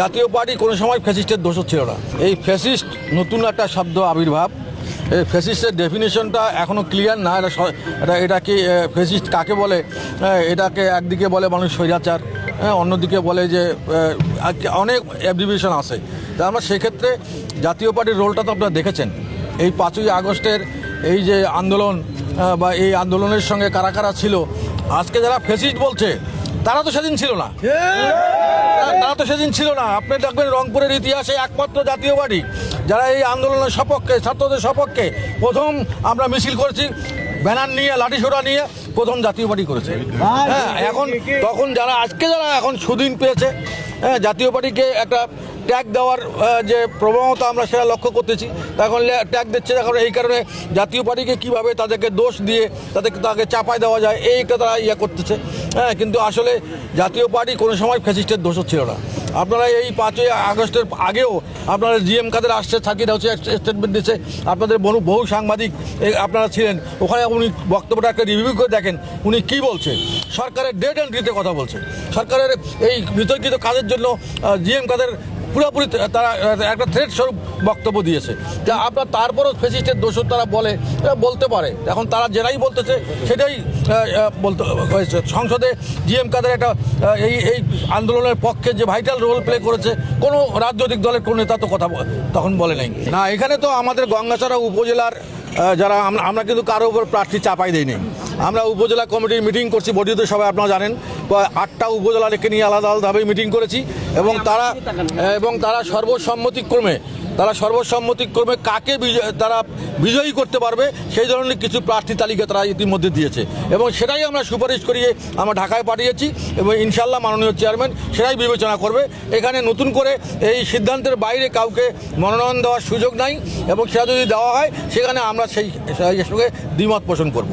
জাতীয় পার্টি কোনো সময় ফ্যাসিস্টের দোষ ছিল না। এই ফ্যাসিস্ট নতুন একটা শব্দ আবির্ভাব। এই ফ্যাসিস্টের ডেফিনেশনটা এখনও ক্লিয়ার না। এটা এটা এটা কি ফ্যাসিস্ট কাকে বলে? এটাকে একদিকে বলে মানুষ স্বৈরাচার অন্যদিকে বলে যে অনেক অ্যাব্রিভিয়েশন আছে। তা আমরা সেক্ষেত্রে জাতীয় পার্টির রোলটা তো আপনারা দেখেছেন। এই পাঁচই আগস্টের এই যে আন্দোলন বা এই আন্দোলনের সঙ্গে কারা কারা ছিল, আজকে যারা ফ্যাসিস্ট বলছে, তারা তো সেদিন ছিল না। তারা তো সেদিন ছিল না। আপনি দেখবেন রংপুরের ইতিহাসে একমাত্র জাতীয় বাড়ি, যারা এই আন্দোলনের সপক্ষে, ছাত্রদের সপক্ষে প্রথম আমরা মিছিল করছি, ব্যানার নিয়ে, লাঠি লাঠিসোড়া নিয়ে প্রথম জাতীয় পার্টি করেছে। হ্যাঁ এখন তখন যারা, আজকে যারা এখন সুদিন পেয়েছে হ্যাঁ জাতীয় পার্টিকে একটা ট্যাগ দেওয়ার যে প্রবণতা আমরা সেটা লক্ষ্য করতেছি। এখন ট্যাগ দিচ্ছে এখন এই কারণে জাতীয় পার্টিকে কীভাবে তাদেরকে দোষ দিয়ে তাদেরকে তাকে চাপায় দেওয়া যায়, এইটা তারা ইয়ে করতেছে। হ্যাঁ কিন্তু আসলে জাতীয় পার্টি কোনো সময় ফ্যাসিস্টের দোষও ছিল না। আপনারা এই পাঁচই আগস্টের আগেও আপনারা জিএম কাদের আসছে, সাকির হাউসে স্টেটমেন্ট দিচ্ছে। আপনাদের বহু বহু সাংবাদিক আপনারা ছিলেন। ওখানে উনি বক্তব্যটা একটা রিভিউ করে দেখেন, উনি কি বলছে? সরকারের ডেট ডিতে কথা বলছে। সরকারের এই বিতর্কিত কাজের জন্য জিএম কাদের পুরোপুরি তারা একটা থ্রেট স্বরূপ বক্তব্য দিয়েছে। যা আপনার তারপরও ফেসিস্টের দোষ তারা বলে বলতে পারে। এখন তারা যেটাই বলতেছে, সেটাই বলতে, হয়েছে। সংসদে জিএম কাদের একটা এই এই আন্দোলনের পক্ষে যে ভাইটাল রোল প্লে করেছে, কোনো রাজনৈতিক দলের কোনো নেতা তো কথা তখন বলে নাই। না, এখানে তো আমাদের গঙ্গাছড়া উপজেলার যারা আমরা কিন্তু কারও উপর প্রার্থী চাপাই দেয়নি আমরা উপজেলা কমিটির মিটিং করছি, বর্ধিত সবাই আপনারা জানেন। আটটা উপজেলা রেখে নিয়ে আলাদা আলাদাভাবে মিটিং করেছি এবং তারা এবং তারা সর্বসম্মতিক্রমে তারা সর্বসম্মতিক্রমে কাকে তারা বিজয়ী করতে পারবে, সেই ধরনের কিছু প্রার্থী তালিকা তারা ইতিমধ্যে দিয়েছে। এবং সেটাই আমরা সুপারিশ করিয়ে আমরা ঢাকায় পাঠিয়েছি এবং ইনশাল্লাহ মাননীয় চেয়ারম্যান সেটাই বিবেচনা করবে। এখানে নতুন করে এই সিদ্ধান্তের বাইরে কাউকে মনোনয়ন দেওয়ার সুযোগ নাই এবং সেটা যদি দেওয়া হয়, সেখানে আমরা সেই সঙ্গে দ্বিমত পোষণ করব।